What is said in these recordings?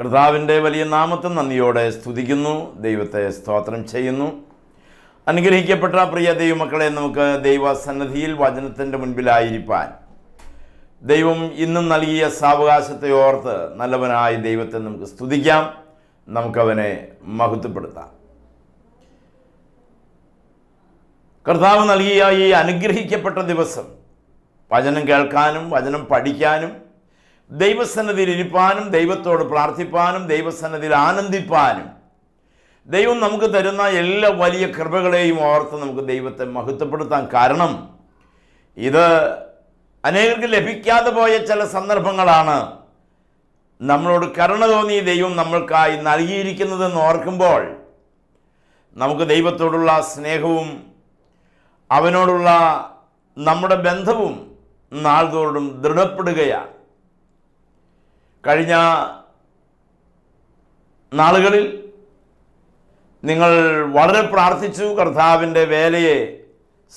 കർത്താവിന്റെ വലിയ നാമത്തെ നന്ദിയോടെ സ്തുതിക്കുന്നു ദൈവത്തെ സ്തോത്രം ചെയ്യുന്നു. അനുഗ്രഹിക്കപ്പെട്ട പ്രിയ ദൈവമക്കളെ നമുക്ക് ദൈവസന്നദ്ധിയിൽ വചനത്തിന്റെ മുൻപിലായിരിക്കാൻ ദൈവം ഇന്നും നൽകിയ സാവകാശത്തെ ഓർത്ത് നല്ലവനായ ദൈവത്തെ നമുക്ക് സ്തുതിക്കാം നമുക്കവനെ മഹത്വപ്പെടുത്താം. കർത്താവ് നൽകിയ ഈ അനുഗ്രഹിക്കപ്പെട്ട ദിവസം വചനം കേൾക്കാനും വചനം പഠിക്കാനും ദൈവസന്നദ്ധിയിൽ ഇരിപ്പാനും ദൈവത്തോട് പ്രാർത്ഥിപ്പാനും ദൈവസന്നതിയിൽ ആനന്ദിപ്പാനും. ദൈവം നമുക്ക് തരുന്ന എല്ലാ വലിയ കൃപകളെയും ഓർത്ത് നമുക്ക് ദൈവത്തെ മഹത്വപ്പെടുത്താൻ കാരണം ഇത് അനേകർക്ക് ലഭിക്കാതെ പോയ ചില സന്ദർഭങ്ങളാണ്. നമ്മളോട് കരുണ തോന്നി ദൈവം നമ്മൾക്കായി നൽകിയിരിക്കുന്നതെന്ന് ഓർക്കുമ്പോൾ നമുക്ക് ദൈവത്തോടുള്ള സ്നേഹവും അവനോടുള്ള നമ്മുടെ ബന്ധവും നാൾതോറും ദൃഢപ്പെടുകയാണ്. കഴിഞ്ഞ നാളുകളിൽ നിങ്ങൾ വളരെ പ്രാർത്ഥിച്ചു കർത്താവിന്റെ വേലയെ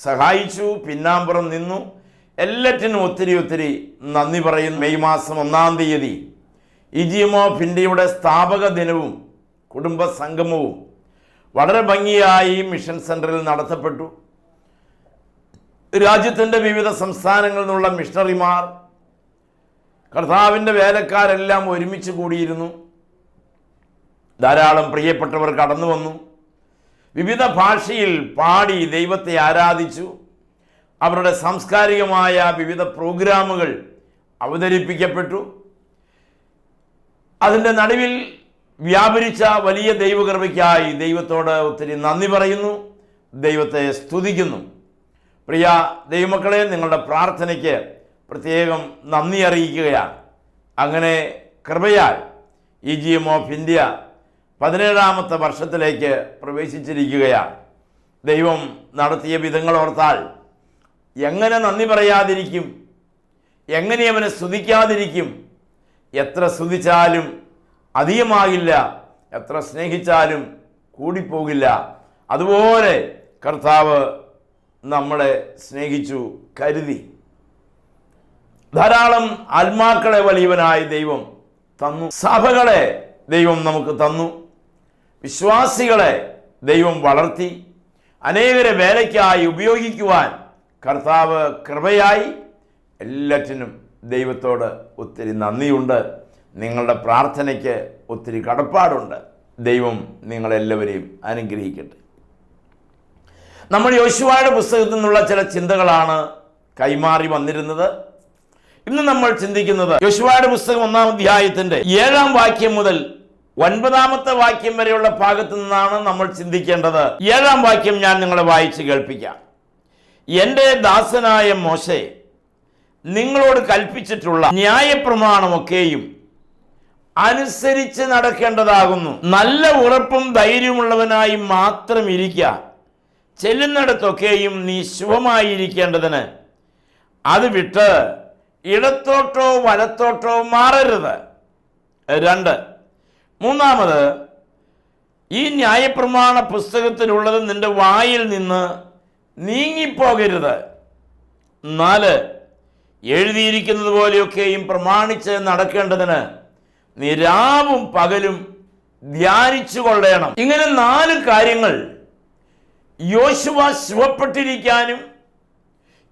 സഹായിച്ചു പിന്നാമ്പുറം നിന്നു. എല്ലാറ്റിനും ഒത്തിരി ഒത്തിരി നന്ദി പറയുന്നു മെയ് മാസം ഒന്നാം തീയതി ഇജിയുമോ ഇന്ത്യയുടെ സ്ഥാപക ദിനവും കുടുംബ സംഗമവും വളരെ ഭംഗിയായി മിഷൻ സെന്ററിൽ നടത്തപ്പെട്ടു. രാജ്യത്തിന്റെ വിവിധ സംസ്ഥാനങ്ങളിൽ നിന്നുള്ള മിഷണറിമാർ കർത്താവിന്റെ വേലക്കാരെല്ലാം ഒരുമിച്ച് കൂടിയിരുന്നു. ധാരാളം പ്രിയപ്പെട്ടവർ കടന്നു വന്നു. വിവിധ ഭാഷയിൽ പാടി ദൈവത്തെ ആരാധിച്ചു. അവരുടെ സാംസ്കാരികമായ വിവിധ പ്രോഗ്രാമുകൾ അവതരിപ്പിക്കപ്പെട്ടു. അതിന്റെ നടുവിൽ വ്യാപരിച്ച വലിയ ദൈവകൃപയ്ക്കായി ദൈവത്തോട് ഒത്തിരി നന്ദി പറയുന്നു. ദൈവത്തെ സ്തുതിക്കുന്നു. പ്രിയ ദൈവമക്കളെ നിങ്ങളുടെ പ്രാർത്ഥനയ്ക്ക് പ്രത്യേകം നന്ദി അറിയിക്കുകയാണ്. അങ്ങനെ കൃപയാൽ E G M of India പതിനേഴാമത്തെ വർഷത്തിലേക്ക് പ്രവേശിച്ചിരിക്കുകയാണ്. ദൈവം നടത്തിയ വിധങ്ങൾ ഓർത്താൽ എങ്ങനെ നന്ദി പറയാതിരിക്കും? എങ്ങനെ അവനെ സ്തുതിക്കാതിരിക്കും? എത്ര സ്തുതിച്ചാലും അധികമാകില്ല എത്ര സ്നേഹിച്ചാലും കൂടിപ്പോകില്ല. അതുപോലെ കർത്താവ് നമ്മളെ സ്നേഹിച്ചു കരുതി. ധാരാളം ആത്മാക്കളെ വലിയവനായ ദൈവം തന്നു. സഭകളെ ദൈവം നമുക്ക് തന്നു. വിശ്വാസികളെ ദൈവം വളർത്തി. അനേകരെ വേലയ്ക്കായി ഉപയോഗിക്കുവാൻ കർത്താവ് കൃപയായി. എല്ലാറ്റിനും ദൈവത്തോട് ഒത്തിരി നന്ദിയുണ്ട്. നിങ്ങളുടെ പ്രാർത്ഥനയ്ക്ക് ഒത്തിരി കടപ്പാടുണ്ട്. ദൈവം നിങ്ങളെല്ലാവരെയും അനുഗ്രഹിക്കട്ടെ. നമ്മൾ യോശുവായുടെ പുസ്തകത്തിൽ നിന്നുള്ള ചില ചിന്തകളാണ് കൈമാറി വന്നിരുന്നത്. ഇന്ന് നമ്മൾ ചിന്തിക്കുന്നത് യോശുവയുടെ പുസ്തകം ഒന്നാം അധ്യായത്തിന്റെ ഏഴാം വാക്യം മുതൽ ഒൻപതാമത്തെ വാക്യം വരെയുള്ള ഭാഗത്തു നിന്നാണ് നമ്മൾ ചിന്തിക്കേണ്ടത്. ഏഴാം വാക്യം ഞാൻ നിങ്ങളെ വായിച്ച് കേൾപ്പിക്കാം. എന്റെ ദാസനായ മോശെ നിങ്ങളോട് കൽപ്പിച്ചിട്ടുള്ള ന്യായപ്രമാണമൊക്കെയും അനുസരിച്ച് നടക്കേണ്ടതാകുന്നു. നല്ല ഉറപ്പും ധൈര്യമുള്ളവനായി മാത്രം ഇരിക്കുക ചെല്ലുന്നിടത്തൊക്കെയും നീ ശുഭമായിരിക്കേണ്ടതിന്. അത് വിട്ട് ഇടത്തോട്ടോ വലത്തോട്ടോ മാറരുത്. രണ്ട്. മൂന്നാമത് ഈ ന്യായപ്രമാണ പുസ്തകത്തിലുള്ളത് നിന്റെ വായിൽ നിന്ന് നീങ്ങിപ്പോകരുത്. നാല്. എഴുതിയിരിക്കുന്നത് പോലെയൊക്കെയും പ്രമാണിച്ച് നടക്കേണ്ടതിന് നീ രാവും പകലും ധ്യാനിച്ചു കൊള്ളണം. ഇങ്ങനെ നാല് കാര്യങ്ങൾ യോശുവ ശുഭപ്പെട്ടിരിക്കാനും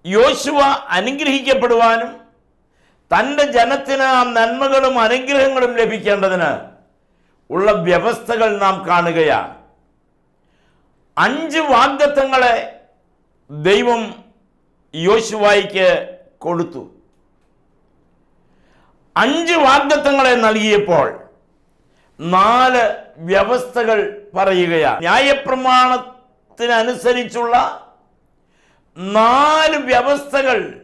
യോശുവ അനുഗ്രഹിക്കപ്പെടുവാനും തന്റെ ജനത്തിന് ആ നന്മകളും അനുഗ്രഹങ്ങളും ലഭിക്കേണ്ടതിന് ഉള്ള വ്യവസ്ഥകൾ നാം കാണുകയാണ്. അഞ്ച് വാഗ്ദത്തങ്ങളെ ദൈവം യോശുവായിക്ക് കൊടുത്തു. അഞ്ച് വാഗ്ദത്തങ്ങളെ നൽകിയപ്പോൾ നാല് വ്യവസ്ഥകൾ പറയുകയാണ്. ന്യായപ്രമാണത്തിനനുസരിച്ചുള്ള നാല് വ്യവസ്ഥകൾ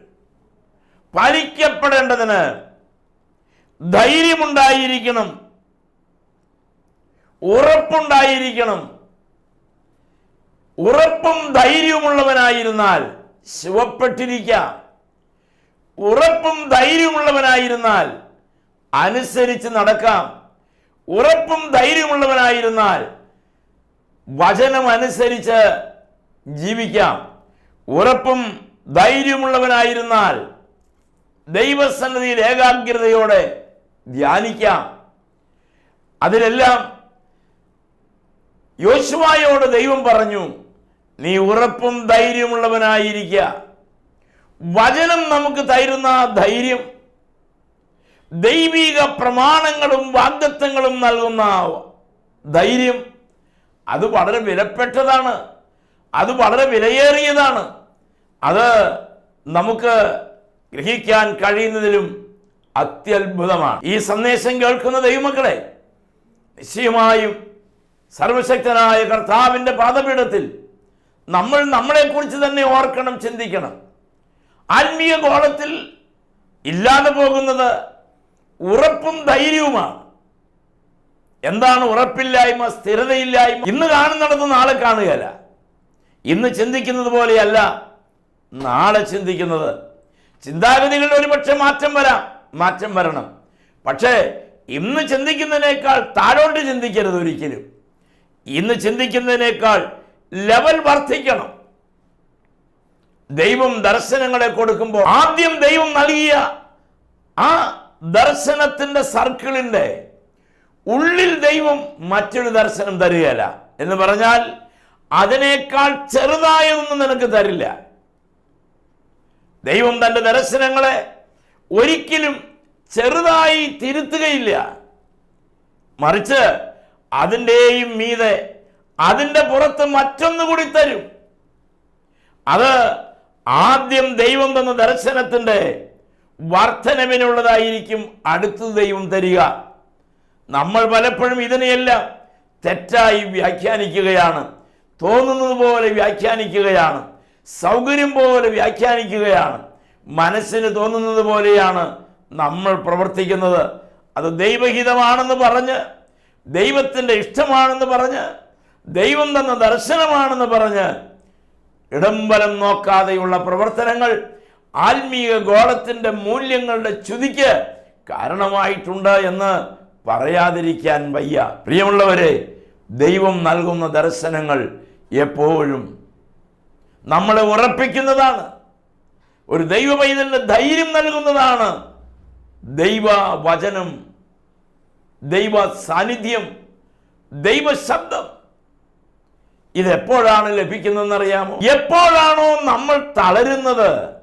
പാലിക്കപ്പെടേണ്ടതിന് ധൈര്യമുണ്ടായിരിക്കണം. ഉറപ്പുണ്ടായിരിക്കണം. ഉറപ്പും ധൈര്യമുള്ളവനായിരുന്നാൽ ശിവപ്പെട്ടിരിക്കാം. ഉറപ്പും ധൈര്യമുള്ളവനായിരുന്നാൽ അനുസരിച്ച് നടക്കാം. ഉറപ്പും ധൈര്യമുള്ളവനായിരുന്നാൽ വചനം അനുസരിച്ച് ജീവിക്കാം. ഉറപ്പും ധൈര്യമുള്ളവനായിരുന്നാൽ ദൈവസന്നിധിയിൽ ഏകാഗ്രതയോടെ ധ്യാനിക്കാം. അതിലെല്ലാം യോശുവായോട് ദൈവം പറഞ്ഞു നീ ഉറപ്പും ധൈര്യമുള്ളവനായിരിക്കുക വചനം നമുക്ക് തരുന്ന ധൈര്യം ദൈവിക പ്രമാണങ്ങളും വാഗ്ദത്വങ്ങളും നൽകുന്ന ധൈര്യം അത് വളരെ വിലപ്പെട്ടതാണ് അത് വളരെ വിലയേറിയതാണ്. അത് നമുക്ക് ഗ്രഹിക്കാൻ കഴിയുന്നതിലും അത്യത്ഭുതമാണ്. ഈ സന്ദേശം കേൾക്കുന്ന ദൈവമക്കളെ നിശ്ചയമായും സർവശക്തനായ കർത്താവിന്റെ പാദപീഠത്തിൽ നമ്മൾ നമ്മളെക്കുറിച്ച് തന്നെ ഓർക്കണം ചിന്തിക്കണം. ആത്മീയ ഗോളത്തിൽ ഇല്ലാതെ പോകുന്നത് ഉറപ്പും ധൈര്യവുമാണ്. എന്താണ് ഉറപ്പില്ലായ്മ സ്ഥിരതയില്ലായ്മ? ഇന്ന് കാണുന്നിടത്ത് നാളെ കാണുകയല്ല. ഇന്ന് ചിന്തിക്കുന്നത് പോലെയല്ല നാളെ ചിന്തിക്കുന്നത് ചിന്താഗതികളിൽ ഒരുപക്ഷെ മാറ്റം വരാം മാറ്റം വരണം. പക്ഷേ ഇന്ന് ചിന്തിക്കുന്നതിനേക്കാൾ താഴോട്ട് ചിന്തിക്കരുത് ഒരിക്കലും. ഇന്ന് ചിന്തിക്കുന്നതിനേക്കാൾ ലെവൽ വർദ്ധിക്കണം. ദൈവം ദർശനങ്ങളെ കൊടുക്കുമ്പോൾ ആദ്യം ദൈവം നൽകിയ ആ ദർശനത്തിന്റെ സർക്കിളിന്റെ ഉള്ളിൽ ദൈവം മറ്റൊരു ദർശനം തരികയല്ല. എന്ന് പറഞ്ഞാൽ അതിനേക്കാൾ ചെറുതായൊന്നും നിനക്ക് തരില്ല. ദൈവം തന്റെ ദർശനങ്ങളെ ഒരിക്കലും ചെറുതായി തിരുത്തുകയില്ല. മറിച്ച് അതിന്റെയും മീതെ അതിന്റെ പുറത്ത് മറ്റൊന്നു കൂടി തരും. അത് ആദ്യം ദൈവം തന്ന ദർശനത്തിന്റെ വർധനവിനുള്ളതായിരിക്കും അടുത്തത് ദൈവം തരിക. നമ്മൾ പലപ്പോഴും ഇതിനെയെല്ലാം തെറ്റായി വ്യാഖ്യാനിക്കുകയാണ് തോന്നുന്നത് പോലെ വ്യാഖ്യാനിക്കുകയാണ്. സൗകര്യം പോലെ വ്യാഖ്യാനിക്കുകയാണ്. മനസ്സിന് തോന്നുന്നത് പോലെയാണ് നമ്മൾ പ്രവർത്തിക്കുന്നത്. അത് ദൈവഹിതമാണെന്ന് പറഞ്ഞ് ദൈവത്തിന്റെ ഇഷ്ടമാണെന്ന് പറഞ്ഞ് ദൈവം തന്ന ദർശനമാണെന്ന് പറഞ്ഞ് ഇടംബലം നോക്കാതെയുള്ള പ്രവർത്തനങ്ങൾ ആത്മീയ ഗോളത്തിന്റെ മൂല്യങ്ങളുടെ ചുതിക്ക് കാരണമായിട്ടുണ്ട് എന്ന് പറയാതിരിക്കാൻ വയ്യ. പ്രിയമുള്ളവരെ ദൈവം നൽകുന്ന ദർശനങ്ങൾ എപ്പോഴും നമ്മളെ ഉറപ്പിക്കുന്നതാണ്. ഒരു ദൈവ പൈതലിന് ധൈര്യം നൽകുന്നതാണ്. ദൈവ വചനം ദൈവ സാന്നിധ്യം ദൈവ ശബ്ദം ഇതെപ്പോഴാണ് ലഭിക്കുന്നതെന്നറിയാമോ? എപ്പോഴാണോ നമ്മൾ തളരുന്നത്?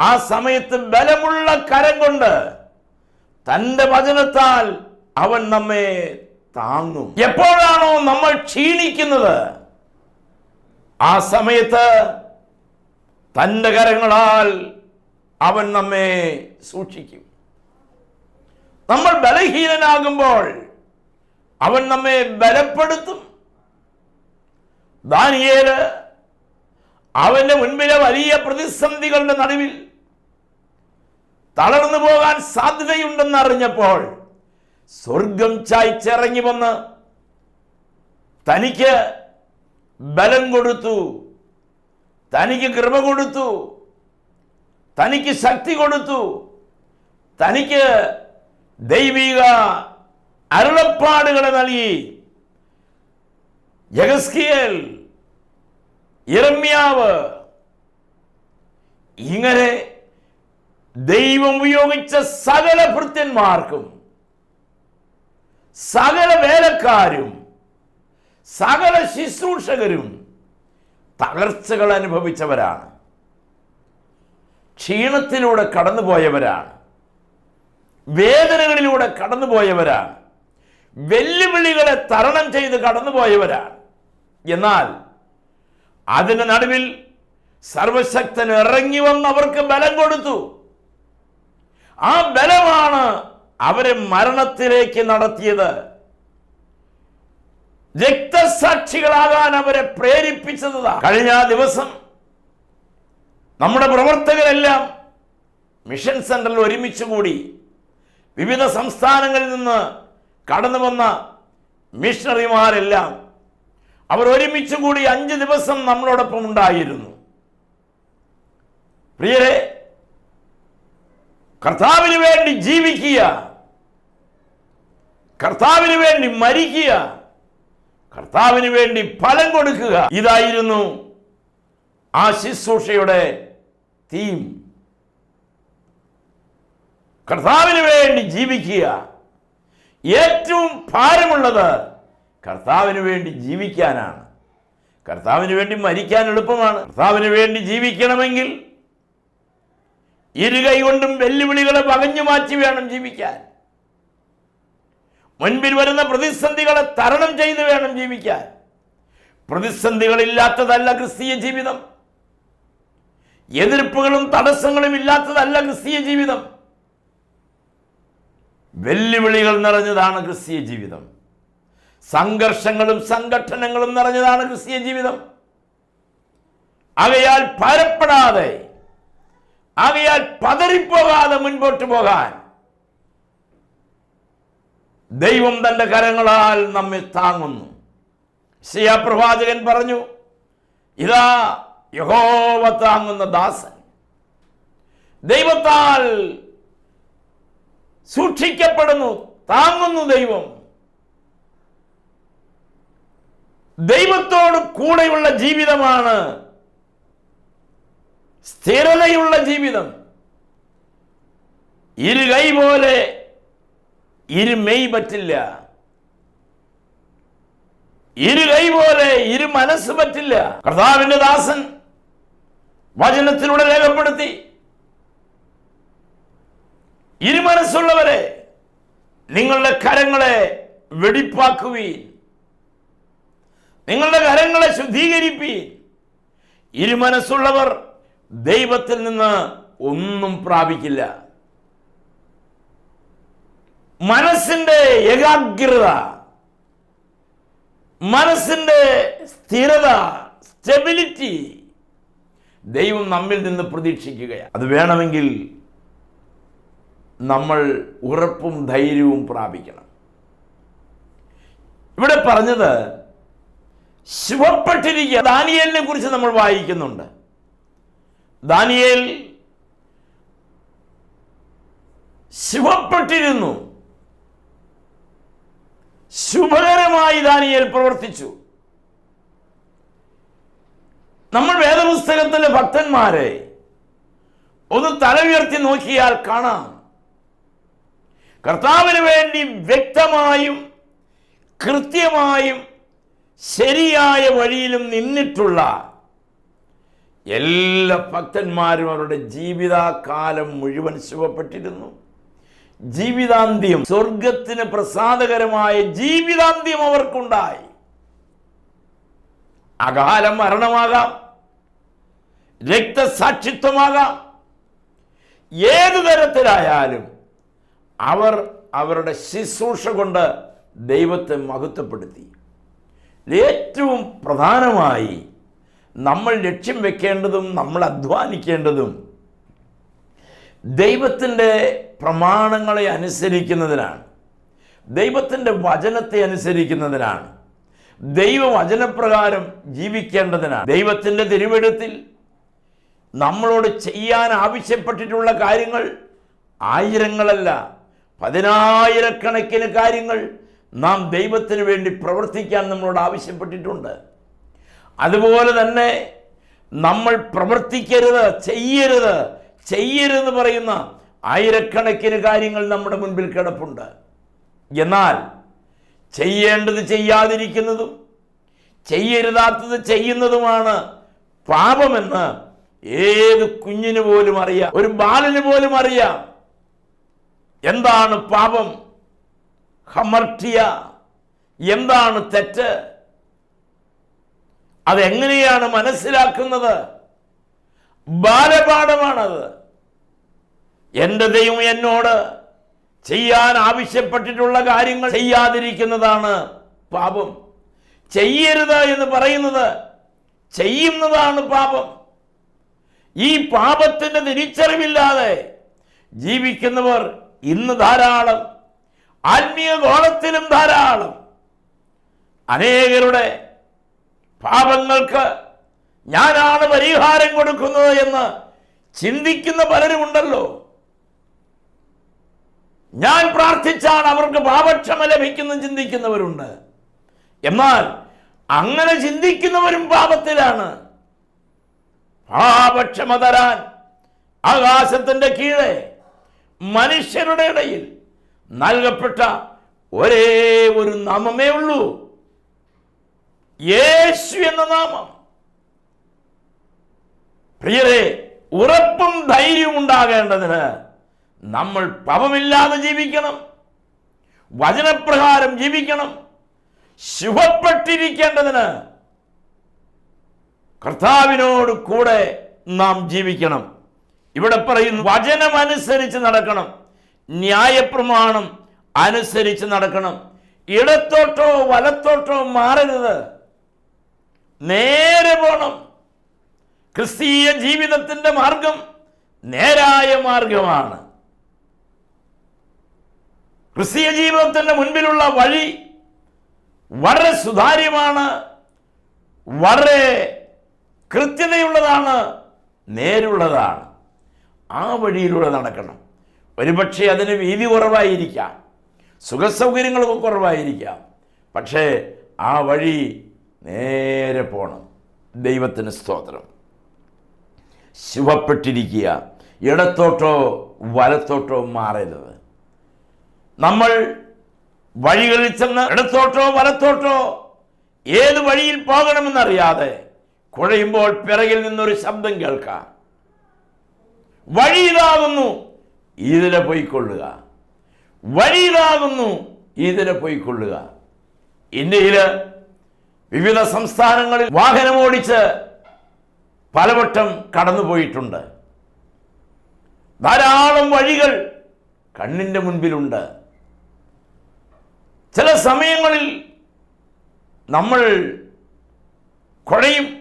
ആ സമയത്ത് ബലമുള്ള കരം കൊണ്ട് തന്റെ വചനത്താൽ അവൻ നമ്മെ താങ്ങും. എപ്പോഴാണോ നമ്മൾ ക്ഷീണിക്കുന്നത്? ആ സമയത്ത് തന്റെ കരങ്ങളാൽ അവൻ നമ്മെ സൂക്ഷിക്കും. നമ്മൾ ബലഹീനനാകുമ്പോൾ അവൻ നമ്മെ ബലപ്പെടുത്തും. ദാനിയേൽ അവന്റെ മുൻപിലെ വലിയ പ്രതിസന്ധികളുടെ നടുവിൽ തളർന്നു പോകാൻ സാധ്യതയുണ്ടെന്ന് അറിഞ്ഞപ്പോൾ സ്വർഗം ചായ്ച്ചിറങ്ങി വന്ന് തനിക്ക് ബലം കൊടുത്തു തനിക്ക് കൃപ കൊടുത്തു തനിക്ക് ശക്തി കൊടുത്തു തനിക്ക് ദൈവിക അരുളപ്പാടുകളെ നൽകി യഗസ്കിയൽ ഇറമ്യാവ് ഇങ്ങനെ ദൈവം ഉപയോഗിച്ച സകല ഭൃത്യന്മാർക്കും സകല വേലക്കാരും സകല ശുശ്രൂഷകരും തകർച്ചകൾ അനുഭവിച്ചവരാണ്. ക്ഷീണത്തിലൂടെ കടന്നുപോയവരാണ്. വേദനകളിലൂടെ കടന്നുപോയവരാണ്. വെല്ലുവിളികളെ തരണം ചെയ്ത് കടന്നുപോയവരാണ്. എന്നാൽ അതിന് നടുവിൽ സർവശക്തൻ ഇറങ്ങി വന്ന് അവർക്ക് ബലം കൊടുത്തു. ആ ബലമാണ് അവരെ മരണത്തിലേക്ക് നടത്തിയത്. രക്തസാക്ഷികളാകാൻ അവരെ പ്രേരിപ്പിച്ചത് കഴിഞ്ഞ ദിവസം നമ്മുടെ പ്രവർത്തകരെല്ലാം മിഷൻ സെന്ററിൽ ഒരുമിച്ച് കൂടി വിവിധ സംസ്ഥാനങ്ങളിൽ നിന്ന് കടന്നു വന്ന മിഷണറിമാരെല്ലാം അവർ ഒരുമിച്ച് കൂടി അഞ്ച് ദിവസം നമ്മളോടൊപ്പം ഉണ്ടായിരുന്നു. പ്രിയരെ കർത്താവിന് വേണ്ടി ജീവിക്കുക കർത്താവിന് വേണ്ടി മരിക്കുക കർത്താവിന് വേണ്ടി ഫലം കൊടുക്കുക. ഇതായിരുന്നു ആ ശുശ്രൂഷയുടെ തീം. കർത്താവിന് വേണ്ടി ജീവിക്കുക. ഏറ്റവും ഭാരമുള്ളത് കർത്താവിന് വേണ്ടി ജീവിക്കാനാണ്. കർത്താവിന് വേണ്ടി മരിക്കാൻ എളുപ്പമാണ്. കർത്താവിന് വേണ്ടി ജീവിക്കണമെങ്കിൽ ഇരുകൈ കൊണ്ടും വെല്ലുവിളികളെ പകഞ്ഞു മാറ്റി വേണം ജീവിക്കാൻ. മുൻപിൽ വരുന്ന പ്രതിസന്ധികളെ തരണം ചെയ്ത് വേണം ജീവിക്കാൻ. പ്രതിസന്ധികളില്ലാത്തതല്ല ക്രിസ്തീയ ജീവിതം. എതിർപ്പുകളും തടസ്സങ്ങളും ഇല്ലാത്തതല്ല ക്രിസ്തീയ ജീവിതം. വെല്ലുവിളികൾ നിറഞ്ഞതാണ് ക്രിസ്തീയ ജീവിതം. സംഘർഷങ്ങളും സംഘട്ടനങ്ങളും നിറഞ്ഞതാണ് ക്രിസ്തീയ ജീവിതം. ആകയാൽ ഭയപ്പെടാതെ ആകയാൽ പതറിപ്പോകാതെ മുൻപോട്ട് പോകാൻ ദൈവം തന്റെ കരങ്ങളാൽ നമ്മെ താങ്ങുന്നു. സിയ പറഞ്ഞു ഇതാ യഹോവ താങ്ങുന്ന ദാസൻ. ദൈവത്താൽ സൂക്ഷിക്കപ്പെടുന്നു താങ്ങുന്നു ദൈവം. ദൈവത്തോട് കൂടെയുള്ള ജീവിതമാണ് സ്ഥിരതയുള്ള ജീവിതം. ഇരു കൈ പോലെ ഇരു മെയ് പറ്റില്ല. ഇരു കൈ പോലെ ഇരു മനസ്സ് പറ്റില്ല. കർത്താവിന്റെ ദാസൻ വചനത്തിലൂടെ രേഖപ്പെടുത്തി. ഇരു മനസ്സുള്ളവരെ നിങ്ങളുടെ കരങ്ങളെ വെടിപ്പാക്കുവീൻ. നിങ്ങളുടെ കരങ്ങളെ ശുദ്ധീകരിപ്പീൻ. ഇരുമനസ്സുള്ളവർ ദൈവത്തിൽ നിന്ന് ഒന്നും പ്രാപിക്കില്ല. മനസ്സിന്റെ ഏകാഗ്രത മനസ്സിന്റെ സ്ഥിരത സ്റ്റെബിലിറ്റി ദൈവം നമ്മിൽ നിന്ന് പ്രതീക്ഷിക്കുകയാണ്. അത് വേണമെങ്കിൽ നമ്മൾ ഉറപ്പും ധൈര്യവും പ്രാപിക്കണം. ഇവിടെ പറഞ്ഞത് ശുഭപ്പെട്ടിരിക്കുക ദാനിയേലിനെ കുറിച്ച് നമ്മൾ വായിക്കുന്നുണ്ട്. ദാനിയേൽ ശുഭപ്പെട്ടിരുന്നു. ശുഭകരമായി ദാനിയേൽ പ്രവർത്തിച്ചു. നമ്മൾ വേദപുസ്തകത്തിലെ ഭക്തന്മാരെ ഒന്ന് തല ഉയർത്തി നോക്കിയാൽ കാണാം. കർത്താവിന് വേണ്ടി വ്യക്തമായും കൃത്യമായും ശരിയായ വഴിയിലും നിന്നിട്ടുള്ള എല്ലാ ഭക്തന്മാരും അവരുടെ ജീവിതകാലം മുഴുവൻ ശുഭപ്പെട്ടിരുന്നു. ജീവിതാന്ത്യം സ്വർഗത്തിന് പ്രസാദകരമായ ജീവിതാന്ത്യം അവർക്കുണ്ടായി. അകാല മരണമാകാം രക്തസാക്ഷിത്വമാകാം. ഏതു തരത്തിലായാലും അവർ അവരുടെ ശുശ്രൂഷ കൊണ്ട് ദൈവത്തെ മഹത്വപ്പെടുത്തി. ഏറ്റവും പ്രധാനമായി നമ്മൾ ലക്ഷ്യം വെക്കേണ്ടതും നമ്മൾ അധ്വാനിക്കേണ്ടതും ദൈവത്തിന്റെ പ്രമാണങ്ങളെ അനുസരിക്കുന്നതിനാണ്. ദൈവത്തിന്റെ വചനത്തെ അനുസരിക്കുന്നതിനാണ്. ദൈവവചനപ്രകാരം ജീവിക്കേണ്ടതിനാണ്. ദൈവത്തിന്റെ തിരുവെടുത്തിൽ നമ്മളോട് ചെയ്യാൻ ആവശ്യപ്പെട്ടിട്ടുള്ള കാര്യങ്ങൾ ആയിരങ്ങളല്ല പതിനായിരക്കണക്കിന് കാര്യങ്ങൾ നാം ദൈവത്തിന് വേണ്ടി പ്രവർത്തിക്കാൻ നമ്മളോട് ആവശ്യപ്പെട്ടിട്ടുണ്ട്. അതുപോലെ തന്നെ നമ്മൾ പ്രവർത്തിക്കരുത് ചെയ്യരുത് ചെയ്യരുത് പറയുന്ന ആയിരക്കണക്കിന് കാര്യങ്ങൾ നമ്മുടെ മുൻപിൽ കിടപ്പുണ്ട്. എന്നാൽ ചെയ്യേണ്ടത് ചെയ്യാതിരിക്കുന്നതും ചെയ്യരുതാത്തത് ചെയ്യുന്നതുമാണ് പാപമെന്ന് ഏത് കുഞ്ഞിന് പോലും അറിയാം. ഒരു ബാലന് പോലും അറിയാം. എന്താണ് പാപം? ഹമർട്ടിയ. എന്താണ് തെറ്റ്? അതെങ്ങനെയാണ് മനസ്സിലാക്കുന്നത്? ബാലപാഠമാണത്. എന്റെ ദൈവം എന്നോട് ചെയ്യാൻ ആവശ്യപ്പെട്ടിട്ടുള്ള കാര്യങ്ങൾ ചെയ്യാതിരിക്കുന്നതാണ് പാപം. ചെയ്യരുത് എന്ന് പറയുന്നത് ചെയ്യുന്നതാണ് പാപം. ഈ പാപത്തിന്റെ തിരിച്ചറിവില്ലാതെ ജീവിക്കുന്നവർ ഇന്ന് ധാരാളം ആത്മീയ ഗോളത്തിലും ധാരാളം. അനേകരുടെ പാപങ്ങൾക്ക് ഞാനാണ് പരിഹാരം കൊടുക്കുന്നത് എന്ന് ചിന്തിക്കുന്ന പലരുമുണ്ടല്ലോ. ഞാൻ പ്രാർത്ഥിച്ചാൽ അവർക്ക് പാപക്ഷമ ലഭിക്കുന്ന ചിന്തിക്കുന്നവരുണ്ട്. എന്നാൽ അങ്ങനെ ചിന്തിക്കുന്നവരും പാപത്തിലാണ്. പാപക്ഷമ തരാൻ ആകാശത്തിന്റെ കീഴെ മനുഷ്യരുടെ ഇടയിൽ നൽകപ്പെട്ട ഒരേ ഒരു നാമമേ ഉള്ളൂ. യേശു എന്ന നാമം. പ്രിയരെ ഉറപ്പും ധൈര്യവും ഉണ്ടാകേണ്ടതിന് നമ്മൾ പാപമില്ലാതെ ജീവിക്കണം. വചനപ്രകാരം ജീവിക്കണം. ശുഭപ്പെട്ടിരിക്കേണ്ടതിന് കർത്താവിനോട് കൂടെ നാം ജീവിക്കണം. ഇവിടെ പറയുന്നു വചനമനുസരിച്ച് നടക്കണം. ന്യായപ്രമാണം അനുസരിച്ച് നടക്കണം. ഇടത്തോട്ടോ വലത്തോട്ടോ മാറരുത്. നേരെ പോണം. ക്രിസ്തീയ ജീവിതത്തിന്റെ മാർഗം നേരായ മാർഗമാണ്. ക്രിസ്തീയ ജീവിതത്തിന്റെ മുൻപിലുള്ള വഴി വളരെ സുതാര്യമാണ് വളരെ കൃത്യതയുള്ളതാണ് നേരുള്ളതാണ്. ആ വഴിയിലൂടെ നടക്കണം. ഒരുപക്ഷെ അതിന് വീതി കുറവായിരിക്കാം. സുഖസൗകര്യങ്ങളൊക്കെ കുറവായിരിക്കാം. പക്ഷേ ആ വഴി നേരെ പോണം. ദൈവത്തിന് സ്തോത്രം. ശുഭപ്പെട്ടിരിക്കുക. ഇടത്തോട്ടോ വലത്തോട്ടോ മാറരുത്. നമ്മൾ വഴികളിൽ ചെന്ന് ഇടത്തോട്ടോ വലത്തോട്ടോ ഏത് വഴിയിൽ പോകണമെന്നറിയാതെ കുഴയുമ്പോൾ പിറകിൽ നിന്നൊരു ശബ്ദം കേൾക്കാം. വഴി ഇതാകുന്നു ഇതിലെ പോയിക്കൊള്ളുക. വഴി ഇതാകുന്നു ഇതിലെ പോയിക്കൊള്ളുക. ഇന്ത്യയിൽ വിവിധ സംസ്ഥാനങ്ങളിൽ വാഹനമോടിച്ച് പലവട്ടം കടന്നുപോയിട്ടുണ്ട്. ധാരാളം വഴികൾ കണ്ണിന്റെ മുൻപിലുണ്ട്. ചില സമയങ്ങളിൽ നമ്മൾ കുഴയും.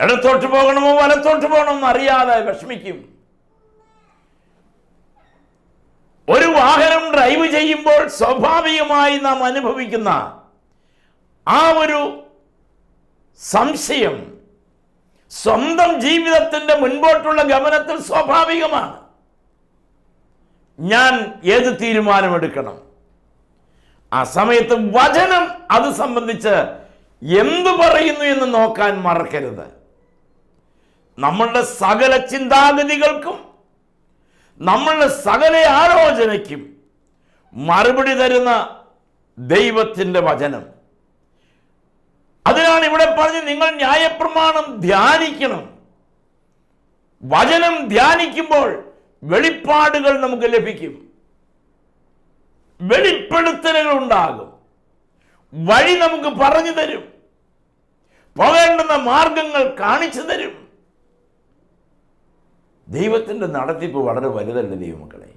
ഇടത്തോട്ട് പോകണമോ വലത്തോട്ട് പോകണമെന്ന് അറിയാതെ വിഷമിക്കും. ഒരു വാഹനം ഡ്രൈവ് ചെയ്യുമ്പോൾ സ്വാഭാവികമായി നാം അനുഭവിക്കുന്ന ആ ഒരു സംശയം സ്വന്തം ജീവിതത്തിന്റെ മുൻപോട്ടുള്ള ഗമനത്തിൽ സ്വാഭാവികമാണ്. ഞാൻ ഏത് തീരുമാനമെടുക്കണം? ആ സമയത്ത് വചനം അത് സംബന്ധിച്ച് എന്തു പറയുന്നു എന്ന് നോക്കാൻ മറക്കരുത്. നമ്മളുടെ സകല ചിന്താഗതികൾക്കും നമ്മളുടെ സകല ആലോചനയ്ക്കും മറുപടി തരുന്ന ദൈവത്തിന്റെ വചനം. അതിനാണ് ഇവിടെ പറഞ്ഞ് നിങ്ങൾ ന്യായപ്രമാണം ധ്യാനിക്കണം. വചനം ധ്യാനിക്കുമ്പോൾ വെളിപ്പാടുകൾ നമുക്ക് ലഭിക്കും. വെളിപ്പെടുത്തലുകൾ ഉണ്ടാകും വഴി നമുക്ക് പറഞ്ഞു തരും. പോകേണ്ടുന്ന മാർഗങ്ങൾ കാണിച്ചു തരും. ദൈവത്തിന്റെ നടത്തിപ്പ് വളരെ വലുതല്ല ദൈവമക്കളെ.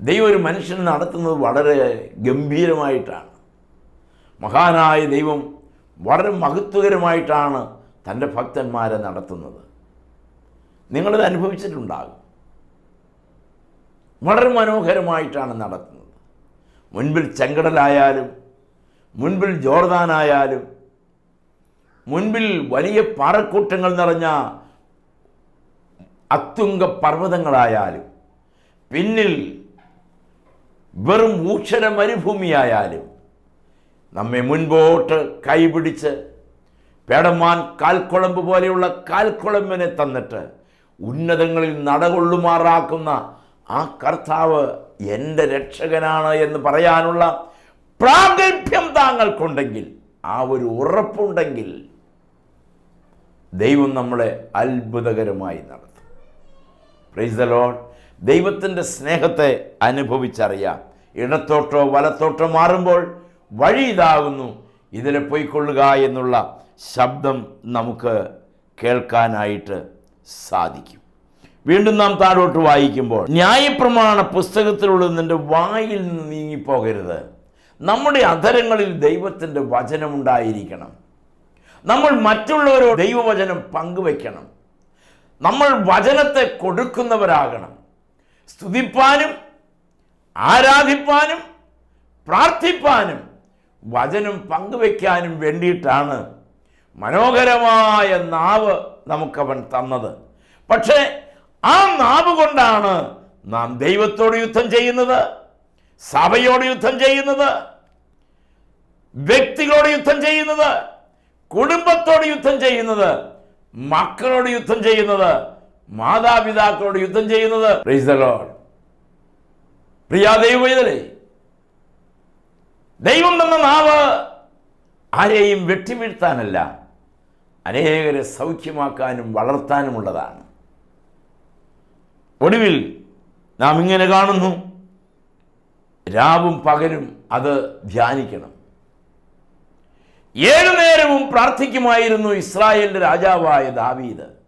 ദൈവം ഒരു മനുഷ്യനെ നടത്തുന്നത് വളരെ ഗംഭീരമായിട്ടാണ്. മഹാനായ ദൈവം വളരെ മഹത്വകരമായിട്ടാണ് തന്റെ ഭക്തന്മാരെ നടത്തുന്നത്. നിങ്ങളിത് അനുഭവിച്ചിട്ടുണ്ടാകും. വളരെ മനോഹരമായിട്ടാണ് നടത്തുന്നത്. മുൻപിൽ ചെങ്കടലായാലും മുൻപിൽ ജോർദാനായാലും മുൻപിൽ വലിയ പാറക്കൂട്ടങ്ങൾ നിറഞ്ഞ അത്തുങ്ക പർവതങ്ങളായാലും പിന്നിൽ വെറും ഊക്ഷര മരുഭൂമിയായാലും നമ്മെ മുൻപോട്ട് കൈപിടിച്ച് പേടമാൻ കാൽക്കുളമ്പ് പോലെയുള്ള കാൽക്കുളമ്പിനെ തന്നിട്ട് ഉന്നതങ്ങളിൽ നടകൊള്ളുമാറാക്കുന്ന ആ കർത്താവ് എന്റെ രക്ഷകനാണ് എന്ന് പറയാനുള്ള പ്രാഗൽഭ്യം താങ്കൾക്കുണ്ടെങ്കിൽ ആ ഒരു ഉറപ്പുണ്ടെങ്കിൽ ദൈവം നമ്മളെ അത്ഭുതകരമായി നടത്തും. പ്രൈസ് ദ ലോഡ് ദൈവത്തിന്റെ സ്നേഹത്തെ അനുഭവിച്ചറിയാം. ഇടത്തോട്ടോ വലത്തോട്ടോ മാറുമ്പോൾ വഴി ഇതാകുന്നു ഇതിലെ പോയിക്കൊള്ളുക എന്നുള്ള ശബ്ദം നമുക്ക് കേൾക്കാനായിട്ട് സാധിക്കും. വീണ്ടും നാം താഴോട്ട് വായിക്കുമ്പോൾ ന്യായപ്രമാണ പുസ്തകത്തിലുള്ളത് നിന്റെ വായിൽ നിന്ന് നീങ്ങിപ്പോകരുത്. നമ്മുടെ അധരങ്ങളിൽ ദൈവത്തിന്റെ വചനമുണ്ടായിരിക്കണം നമ്മൾ മറ്റുള്ളവരോട് ദൈവവചനം പങ്കുവയ്ക്കണം. നമ്മൾ വചനത്തെ കൊടുക്കുന്നവരാകണം. സ്തുതിപ്പാനും ആരാധിപ്പാനും പ്രാർത്ഥിപ്പാനും വചനം പങ്കുവയ്ക്കാനും വേണ്ടിയിട്ടാണ് മനോഹരമായ നാവ് നമുക്കവൻ തന്നത്. പക്ഷേ ആ നാവ് കൊണ്ടാണ് നാം ദൈവത്തോട് യുദ്ധം ചെയ്യുന്നത് സഭയോട് യുദ്ധം ചെയ്യുന്നത് വ്യക്തികളോട് യുദ്ധം ചെയ്യുന്നത് കുടുംബത്തോട് യുദ്ധം ചെയ്യുന്നത് മക്കളോട് യുദ്ധം ചെയ്യുന്നത് മാതാപിതാക്കളോട് യുദ്ധം ചെയ്യുന്നത്. പ്രിയാ ദൈവവേദലേ ദൈവം തന്ന നാവ് ആരെയും വെട്ടിവീഴ്ത്താനല്ല അനേകരെ സൗഖ്യമാക്കാനും വളർത്താനുമുള്ളതാണ്. ഒടുവിൽ നാം ഇങ്ങനെ കാണുന്നു. രാവും പകലും അത് ധ്യാനിക്കണം. ഏഴു നേരവും പ്രാർത്ഥിക്കുമായിരുന്നു ഇസ്രായേലിന്റെ രാജാവായ ദാവീദ്.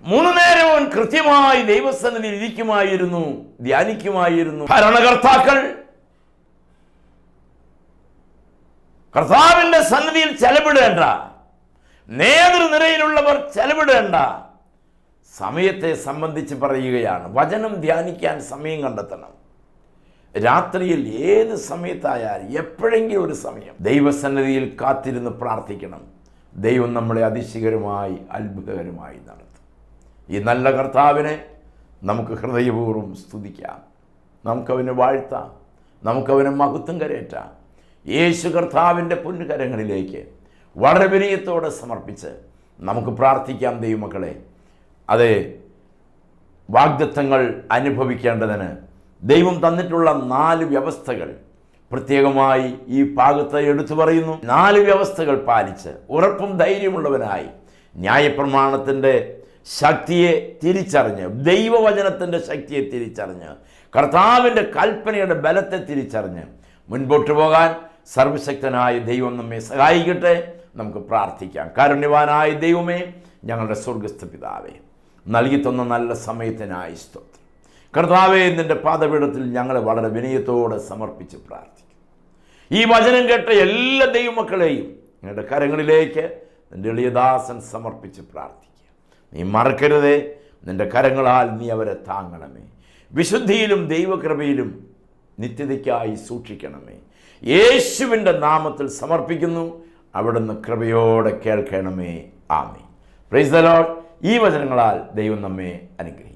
മൂന്ന് നേരവും കൃത്യമായി ദൈവസന്നിധിയിൽ ഇരിക്കുമായിരുന്നു ധ്യാനിക്കുമായിരുന്നു. ഭരണകർത്താക്കൾ കർത്താവിന്റെ സന്നിധിയിൽ ചെലവിടേണ്ട നേതൃനിരയിലുള്ളവർ ചെലവിടേണ്ട സമയത്തെ സംബന്ധിച്ച് പറയുകയാണ്. വചനം ധ്യാനിക്കാൻ സമയം കണ്ടെത്തണം. രാത്രിയിൽ ഏത് സമയത്തായാലും എപ്പോഴെങ്കിലും ഒരു സമയം ദൈവസന്നിധിയിൽ കാത്തിരുന്ന് പ്രാർത്ഥിക്കണം. ദൈവം നമ്മളെ അതിശയകരമായി അത്ഭുതകരമായി നടത്തും. ഈ നല്ല കർത്താവിനെ നമുക്ക് ഹൃദയപൂർവം സ്തുതിക്കാം. നമുക്കവനെ വാഴ്ത്താം. നമുക്കവനെ മഹത്വം കരയേറ്റാം യേശു കർത്താവിന്റെ പൊന്നുകരങ്ങളിലേക്ക് വളരെ വിനയത്തോടെ സമർപ്പിച്ച് നമുക്ക് പ്രാർത്ഥിക്കാം ദൈവമക്കളെ. അതെ വാഗ്ദത്തങ്ങൾ അനുഭവിക്കേണ്ടതിന് ദൈവം തന്നിട്ടുള്ള നാല് വ്യവസ്ഥകൾ പ്രത്യേകമായി ഈ ഭാഗത്ത് എടുത്തു പറയുന്നു. നാല് വ്യവസ്ഥകൾ പാലിച്ച് ഉറപ്പും ധൈര്യമുള്ളവനായി ന്യായപ്രമാണത്തിന്റെ ശക്തിയെ തിരിച്ചറിഞ്ഞ് ദൈവവചനത്തിന്റെ ശക്തിയെ തിരിച്ചറിഞ്ഞ് കർത്താവിന്റെ കൽപ്പനയുടെ ബലത്തെ തിരിച്ചറിഞ്ഞ് മുൻപോട്ട് പോകാൻ സർവശക്തനായ ദൈവം നമ്മെ സഹായിക്കട്ടെ. നമുക്ക് പ്രാർത്ഥിക്കാം. കാരുണ്യവാനായ ദൈവമേ ഞങ്ങളുടെ സ്വർഗസ്ഥ പിതാവേ നൽകി തന്ന നല്ല സമയത്തിനായി സ്തോത്രം. കർത്താവേ നിന്റെ പാദപീഠത്തിൽ ഞങ്ങളെ വളരെ വിനയത്തോടെ സമർപ്പിച്ച് പ്രാർത്ഥിക്കും. ഈ വചനം കേട്ട എല്ലാ ദൈവമക്കളെയും നിങ്ങളുടെ കരങ്ങളിലേക്ക് നിന്റെ എളിയദാസൻ സമർപ്പിച്ച് പ്രാർത്ഥിക്കുക നീ മറക്കരുതേ നിന്റെ കരങ്ങളാൽ നീ അവരെ താങ്ങണമേ. വിശുദ്ധിയിലും ദൈവകൃപയിലും നിത്യതയ്ക്കായി സൂക്ഷിക്കണമേ. യേശുവിന്റെ നാമത്തിൽ സമർപ്പിക്കുന്നു. അവിടുന്ന് കൃപയോടെ കേൾക്കണമേ. ആമേ പ്രൈസ് ദ ലോർഡ് ഈ വചനങ്ങളാൽ ദൈവം നമ്മെ അനുഗ്രഹിക്കും.